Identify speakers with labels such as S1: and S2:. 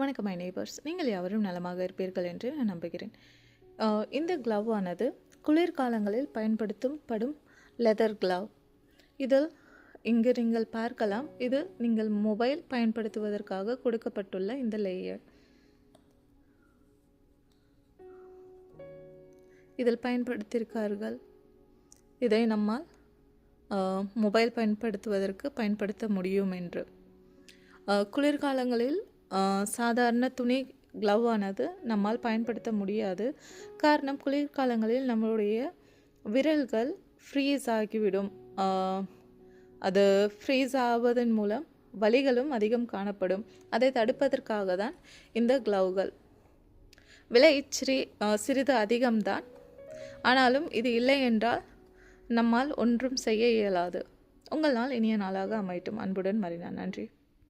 S1: வணக்கம் my neighbours நீங்கள் யாவரும் நலமாக இருப்பீர்கள் என்று நான் நம்புகிறேன். இந்த க்ளவ் ஆனது குளிர்காலங்களில் பயன்படுத்தும் படும் லெதர் க்ளவ் இதில் இங்கு நீங்கள் பார்க்கலாம் இது நீங்கள் மொபைல் பயன்படுத்துவதற்காக கொடுக்கப்பட்டுள்ள இந்த லேயர் இதில் பயன்படுத்தியிருக்கார்கள். இதை நம்மால் மொபைல் பயன்படுத்துவதற்கு பயன்படுத்த முடியும் என்று. குளிர்காலங்களில் சாதாரண துணி க்ளவ் ஆனது நம்மால் பயன்படுத்த முடியாது. காரணம் குளிர்காலங்களில் நம்மளுடைய விரல்கள் ஃப்ரீஸ் ஆகிவிடும். அது ஃப்ரீஸ் ஆவதன் மூலம் வலிகளும் அதிகம் காணப்படும். அதை தடுப்பதற்காக தான் இந்த க்ளவ்கள் விலை சிறி சிறிது அதிகம்தான். ஆனாலும் இது இல்லை என்றால் நம்மால் ஒன்றும் செய்ய இயலாது. உங்கள் நாள் இனிய நாளாக அமையட்டும். அன்புடன் மறினான் நன்றி.